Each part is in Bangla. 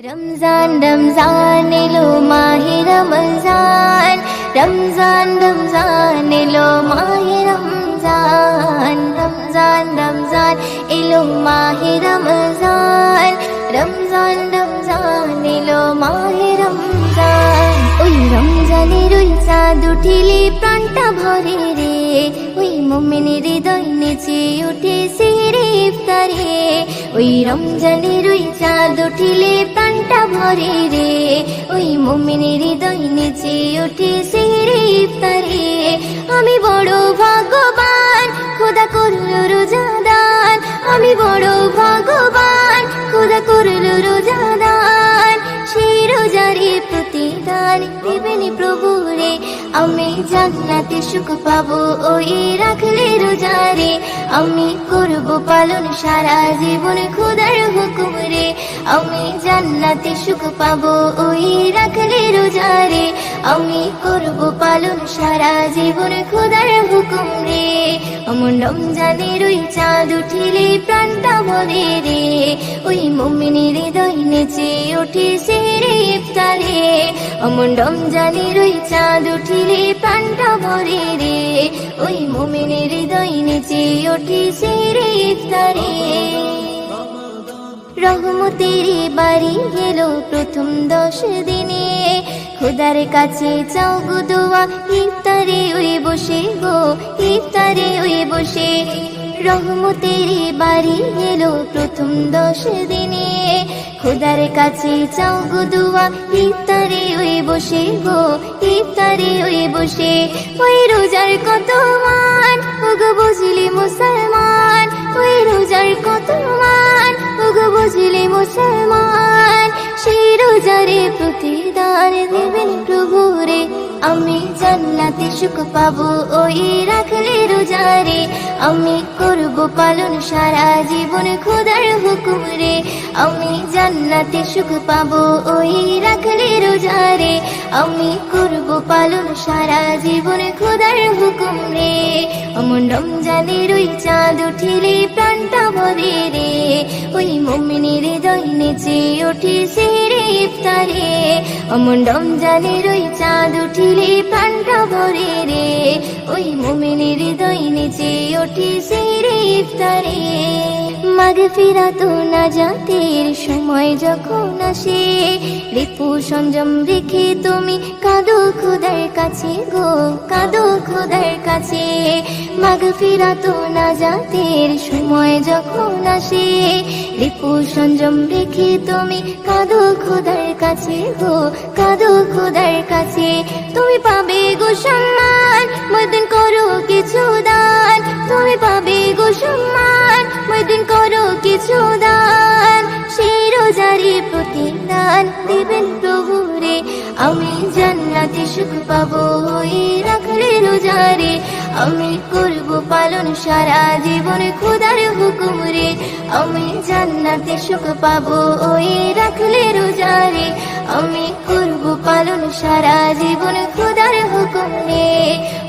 রমজান রমজান এলো মাহে রমজান রমজান রমজান এলো মাহে রমজান রমজান রমজান এলো মাহে রমজান রমজান রমজান এলো মাহে রমজান ওই রমজানের ওই চাঁদ উঠিলে প্রাণটা ভরে রে ওই মোমেনের হৃদয় নেচে উঠেছে রে ইফতারে ওই রমজানের ওই চাঁদ উঠিলে প্রাণটা ভরে রে। ওই মোমেনের হৃদয় নেচে উঠেছে রে পারে আমি বড় ভাগ্যবান, খোদা করল রোজাদান। আমি বড় ভাগ্যবান, খোদা করল রোজাদান। সেই রোজারে প্রতিদান দেবেন প্রভু রে। আমি জান্নাতে সুখ পাবো ওই রাখলে রোজারে আমি করব পালন সারা জীবন খোদার হুকুম রে। আমি জান্নাতে সুখ পাবো, ওই রাখলে রোজারে আমি করব পালন সারা জীবন খোদার হুকুম রে। অমন রমজানের ওই চাঁদ উঠিলে প্রাণটা বলে রে। ওই মমিনের হৃদয় নেচে উঠেছে রে ইফতারে। অমন রমজানের ওই চাঁদ উঠিলে প্রাণটা ভরে রে। ওই মমিনের হৃদয় নেচে উঠেছে রে ইফতারে। রহমতের বাড়ি গেল প্রথম দশ দিনে। খোদার কাছে চাও গো ইফতারে ওই বসে গো, ইফতারে ওই বসে। রহমতের বাড়ি গেল প্রথম দশ দিনে। খোদার কাছে চাও গো ইফতারে ওই বসে গো, ইফতারে ওই বসে। ওই রোজার কত মান, ওগো বুঝলি মুসলমান, ওই রোজার রোজারে প্রতিদান রে আমি জান্নাতে সুখ পাবো, ওই রাখলে রোজারে। আমি করব পালন সারা জীবন খোদার হুকুম রে আমি জান্নাতে সুখ পাবো, ওই রাখলে রোজারে। আমি করব পালন সারা জীবন খোদার হুকুম রে অমন রমজানের ওই চাঁদ উঠিলে প্রাণটা ভরে রে। ওই মমিনের হৃদয় নেচে উঠেছে রে ইফতারে। অমন রমজানের ওই চাঁদ উঠিলে প্রাণটা ভরে রে। ওই মমিনের হৃদয় ওঠে সেই রে ইফতারে। মাঘ ফেরা তো না জাতের সময় যখন আসে। রিপু সংযম রেখে তুমি কাঁদো খোদার কাছে গো, কাঁদো খোদার কাছে। মাঘ ফেরা তো না জাতের সময় যখন আসে। রিপু সংযম রেখে তুমি কাঁদো খোদার কাছে গো, কাঁদো খোদার কাছে। তুমি পাবে গো সম্মান মদিন করো কিছু আমি জান্নাতে সুখ পাবো ওই রাখলে রোজারে। আমি করব পালন সারা জীবন খোদার হুকুম রে। আমি জান্নাতে সুখ পাবো ওই রাখলে রোজারে। আমি করব পালন সারা জীবন খোদার হুকুম রে।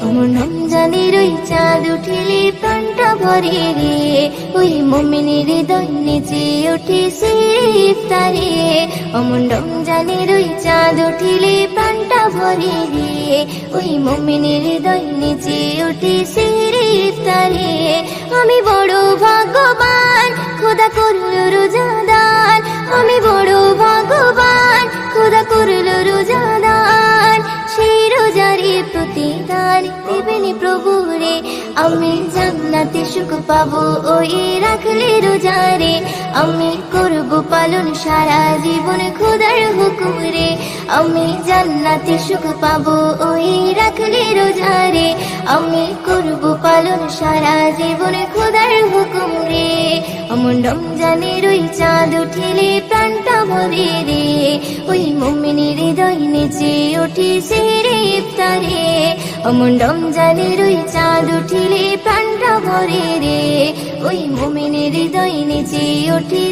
অমন রমজানের ওই চাঁদ উঠিলে প্রাণটা ভরে রে। ওই মমিনের হৃদয় নেচে উঠেছে ইফতারে। অমন রমজানের ওই চাঁদ উঠিলে প্রাণটা ভরে রে ওই মমিনের হৃদয় নেচে উঠেছে রে ইফতারে আমি বড় ভাগ্যবান খোদা করল রোজাদান। আমি বড় ভাগ্যবান খোদা করল রোজাদান। সেই রোজারে প্রতিদান দেবেন প্রভু রে আমি জান্নাতে সুখ পাবো, ওই রাখলে আমি করব পালন সারা জীবন খোদার হুকুম রে। আমি জান্নাতে সুখ পাবো, ওই রাখলে রোজারে আমি করব পালন সারা জীবন খোদার হুকুম রে। অমন রমজানের ওই চাঁদ উঠিলে প্রাণটা ভরে রে। ওই মমিনের হৃদয় নেচে উঠেছে রে ইফতারে। অমন রমজানের ওই চাঁদ উঠিলে প্রাণটা ভরে রে। ওই মমিনের হৃদয়